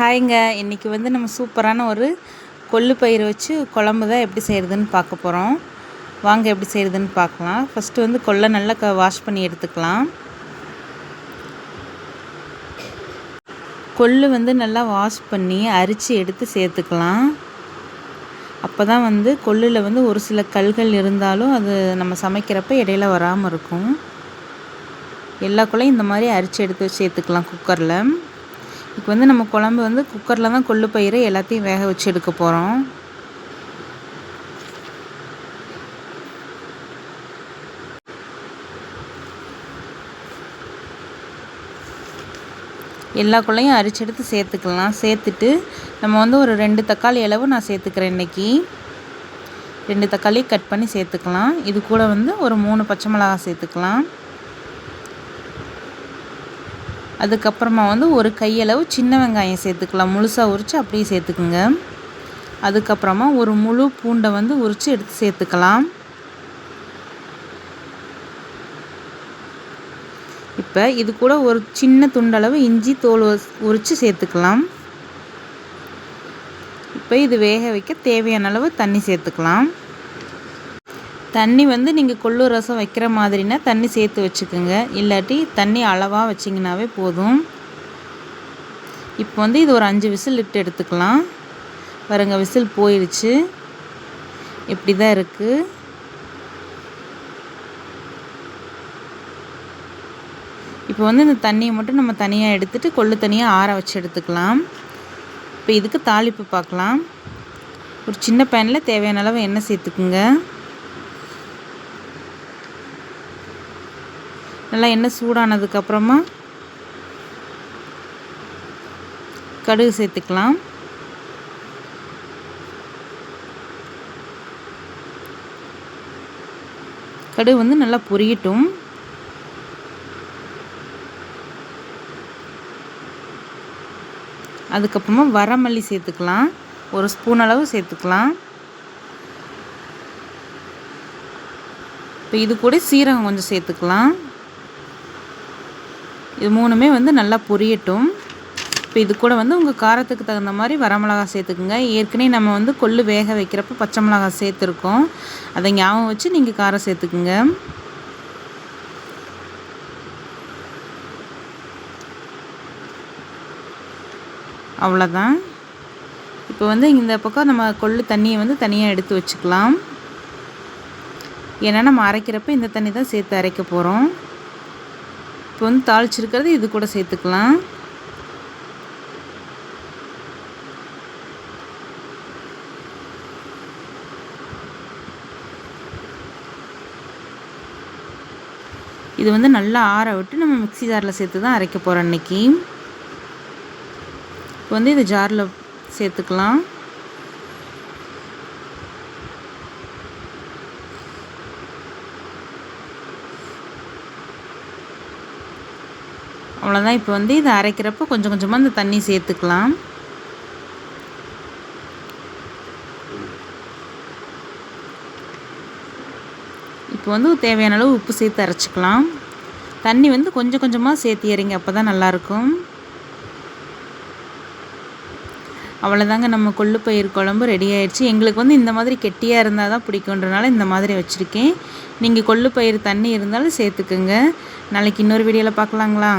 ஹாய்ங்க. இன்றைக்கி வந்து நம்ம சூப்பரான ஒரு கொள்ளு பயிர் வச்சு குழம்பு தான் எப்படி செய்கிறதுன்னு பார்க்க போகிறோம் வாங்க எப்படி செய்கிறதுன்னு பார்க்கலாம். ஃபஸ்ட்டு வந்து கொள்ளை நல்லா க வாஷ் பண்ணி எடுத்துக்கலாம். கொள்ளு வந்து நல்லா வாஷ் பண்ணி அரித்து எடுத்து சேர்த்துக்கலாம். அப்போ தான் வந்து கொள்ளில் வந்து ஒரு சில கல்கள் இருந்தாலும் அது நம்ம சமைக்கிறப்ப இடையில வராமல் இருக்கும். எல்லா கொள்ளையும் இந்த மாதிரி அரித்து எடுத்து சேர்த்துக்கலாம் குக்கரில். இப்போ வந்து நம்ம குழம்பு வந்து குக்கரில் தான் கொள்ளு பயிரை எல்லாத்தையும் வேக வச்சு எடுக்க போகிறோம் எல்லா கொள்ளையும் அரிச்சு எடுத்து சேர்த்துக்கலாம். சேர்த்துட்டு நம்ம வந்து ஒரு ரெண்டு தக்காளி அளவு நான் சேர்த்துக்கிறேன் இன்றைக்கி ரெண்டு தக்காளி கட் பண்ணி சேர்த்துக்கலாம். இது கூட வந்து ஒரு மூணு பச்சை மிளகா சேர்த்துக்கலாம். அதுக்கப்புறமா வந்து ஒரு கையளவு சின்ன வெங்காயம் சேர்த்துக்கலாம். முழுசாக உரித்து அப்படியே சேர்த்துக்குங்க. அதுக்கப்புறமா ஒரு முழு பூண்டை வந்து உரித்து எடுத்து சேர்த்துக்கலாம். இப்போ இது கூட ஒரு சின்ன துண்டளவு இஞ்சி தோல் உரித்து சேர்த்துக்கலாம். இப்போ இது வேக வைக்க தேவையான அளவு தண்ணி சேர்த்துக்கலாம். தண்ணி வந்து நீங்கள் கொள்ளு ரசம் வைக்கிற மாதிரினா தண்ணி சேர்த்து வச்சுக்கோங்க. இல்லாட்டி தண்ணி அளவாக வச்சிங்கனாவே போதும். இப்போ வந்து இது ஒரு அஞ்சு விசில் இட்டு எடுத்துக்கலாம். பாருங்க விசில் போயிடுச்சு இப்படி தான் இருக்குது இப்போ வந்து இந்த தண்ணியை மட்டும் நம்ம தனியாக எடுத்துகிட்டு கொள்ளு தனியாக ஆற வச்சு எடுத்துக்கலாம். இப்போ இதுக்கு தாளிப்பு பார்க்கலாம். ஒரு சின்ன பேனில் தேவையான அளவு எண்ணெய் சேர்த்துக்குங்க. நல்லா எண்ணெய் சூடானதுக்கப்புறமா கடுகு சேர்த்துக்கலாம். கடுகு வந்து நல்லா பொரியட்டும். அதுக்கப்புறமா வரமல்லி சேர்த்துக்கலாம். ஒரு ஸ்பூன் அளவு சேர்த்துக்கலாம். இப்போ இது கூட சீரகம் கொஞ்சம் சேர்த்துக்கலாம். இது மூணுமே வந்து நல்லா பொரியட்டும். இப்போ இது கூட வந்து உங்கள் காரத்துக்கு தகுந்த மாதிரி வரமிளகா சேர்த்துக்குங்க. ஏற்கனவே நம்ம வந்து கொள்ளு வேக வைக்கிறப்ப பச்சை மிளகா சேர்த்துருக்கோம். அதை ஞாபகம் வச்சு நீங்கள் காரம் சேர்த்துக்குங்க. அவ்வளோதான் இப்போ வந்து இந்த பக்கம் நம்ம கொள்ளு தண்ணியை வந்து தனியாக எடுத்து வச்சுக்கலாம். ஏன்னா நம்ம அரைக்கிறப்ப இந்த தண்ணி தான் சேர்த்து அரைக்க போகிறோம் இப்போ வந்து தாளிச்சிருக்கிறது இது கூட சேர்த்துக்கலாம். இது வந்து நல்லா ஆற விட்டு நம்ம மிக்சி ஜாரில் சேர்த்து தான் அரைக்க போகிறோம் அன்றைக்கி இப்போ வந்து இது ஜாரில் சேர்த்துக்கலாம். அவ்வளோதான் இப்போ வந்து இதை அரைக்கிறப்போ கொஞ்சம் கொஞ்சமாக இந்த தண்ணி சேர்த்துக்கலாம். இப்போ வந்து தேவையான அளவு உப்பு சேர்த்து அரைச்சிக்கலாம். தண்ணி வந்து கொஞ்சம் கொஞ்சமாக சேர்த்து இறங்கி அப்போ தான் நல்லாயிருக்கும். அவ்வளோதாங்க நம்ம கொள்ளுப்பயிர் குழம்பு ரெடி ஆயிடுச்சு. எங்களுக்கு வந்து இந்த மாதிரி கெட்டியாக இருந்தால் தான் பிடிக்குன்றனால இந்த மாதிரி வச்சுருக்கேன். நீங்கள் கொள்ளுப்பயிர் தண்ணி இருந்தாலும் சேர்த்துக்குங்க. நாளைக்கு இன்னொரு வீடியோவில் பார்க்கலாங்களா?